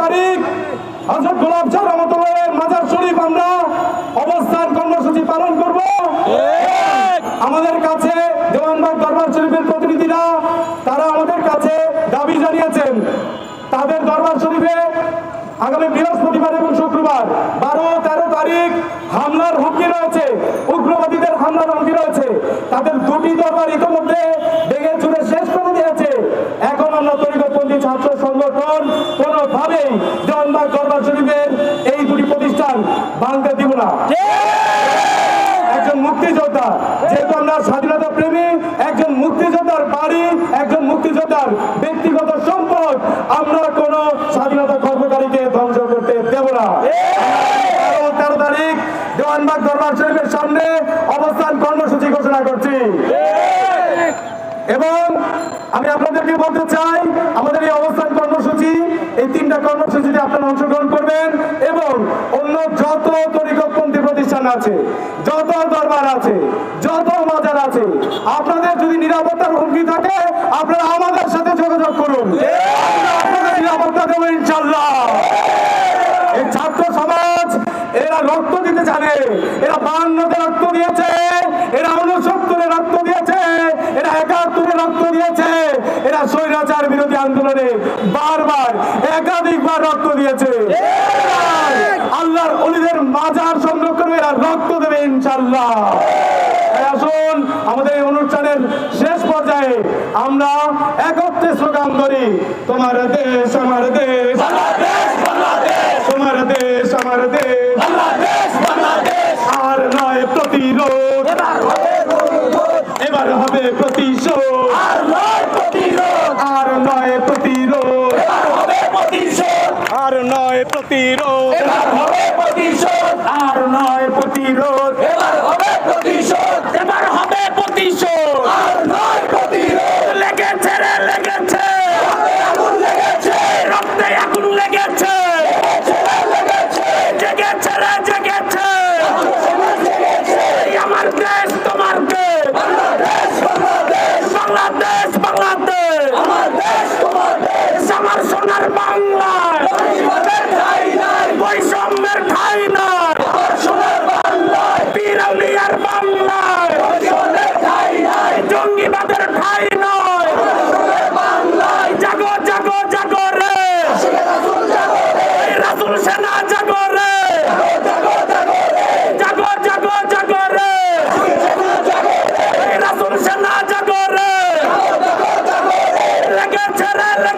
তারিখ। হজরত গোলাপ রহমতুল্লাহের মাজার শরীফ আমরা অবস্থান কর্মসূচি পালন করব। আমাদের কাছে দেওয়ানবাগ দরবার শরীফের প্রতিনিধিরা তারা আমাদের কাছে দাবি জানিয়েছেন। তাদের দরবার শরীফে আগামী বৃহস্পতিবার এবং শুক্রবার বারো তেরো তারিখ হামলার হুমকি রয়েছে উগ্রবাদীদের হামলার হুমকি রয়েছে। তাদের দুটি দরবার ইতিমধ্যে ভেঙে চুরে শেষ করে দিয়েছে। এখন আমরা তরিকতপন্থী ছাত্র সংগঠন কোনোভাবেই দেওয়ানবাগ দরবার শরীফের এই দুটি প্রতিষ্ঠান ভাঙতে দিব না। একজন মুক্তিযোদ্ধা যেহেতু আমরা স্বাধীনতা প্রেমী একজন মুক্তিযোদ্ধার বাড়ি একজন মুক্তিযোদ্ধার ব্যক্তিগত সম্পদ আমরা কোন স্বাধীনতা কর্মকারীকে ধ্বংস করতে দেব না। তেরো তারিখ দেওয়ানবাগ দরবার শরীফের সামনে অবস্থান কর্মসূচি ঘোষণা করছি। এবং আমি আপনাদেরকে বলতে চাই আমাদের এই অবস্থান কর্মসূচি এই তিনটা কর্মসূচিতে আপনারা অংশগ্রহণ করবেন। অন্য যত তরিকতপন্থী প্রতিষ্ঠান আছে, যত দরবার আছে, যত মাজার আছে, আপনাদের যদি নিরাপত্তার হুমকি থাকে, আপনারা আমাদের সাথে যোগাযোগ করুন। আপনাদের নিরাপত্তা দেবো ইনশাল্লাহ এই ছাত্র সমাজ, এরা রক্ত দিতে জানে, এরা বান্নতে রক্ত দিয়েছে, এরা উনসত্তরে রক্ত দিয়েছে, এরা একাত্তরে রক্ত দিয়েছে, এরা স্বৈরাচার বিরোধী আন্দোলনে বারবার, একাধিকবার রক্ত দিয়েছে। মাজার সংরক্ষণে এরা রক্ত দেবে ইনশাল্লাহ আসুন আমাদের এই অনুষ্ঠানের শেষ পর্যায়ে আমরা একত্রে স্লোগান করি তোমার দেশ আমার দেশ। তোমার দেশ আমার দেশ। আর নয় প্রতিরোধ। এবার হবে প্রতিশোধ। আর নয় প্রতিরোধ। আর নয় প্রতিরোধ। প্রতিশোধ আর নয় প্রতিরোধ। এবার হবে প্রতিশোধ। এবার হবে প্রতিশোধ। আর নয় প্রতিরোধ। লেগেছে রে লেগেছে। আগুন লেগেছে। রক্তে আগুন লেগেছে। জেগেছে রে জেগেছে। আমার আমার সোনার বাংলা। আইনার সোনার বাংলায় পিরামিয়ার বাংলা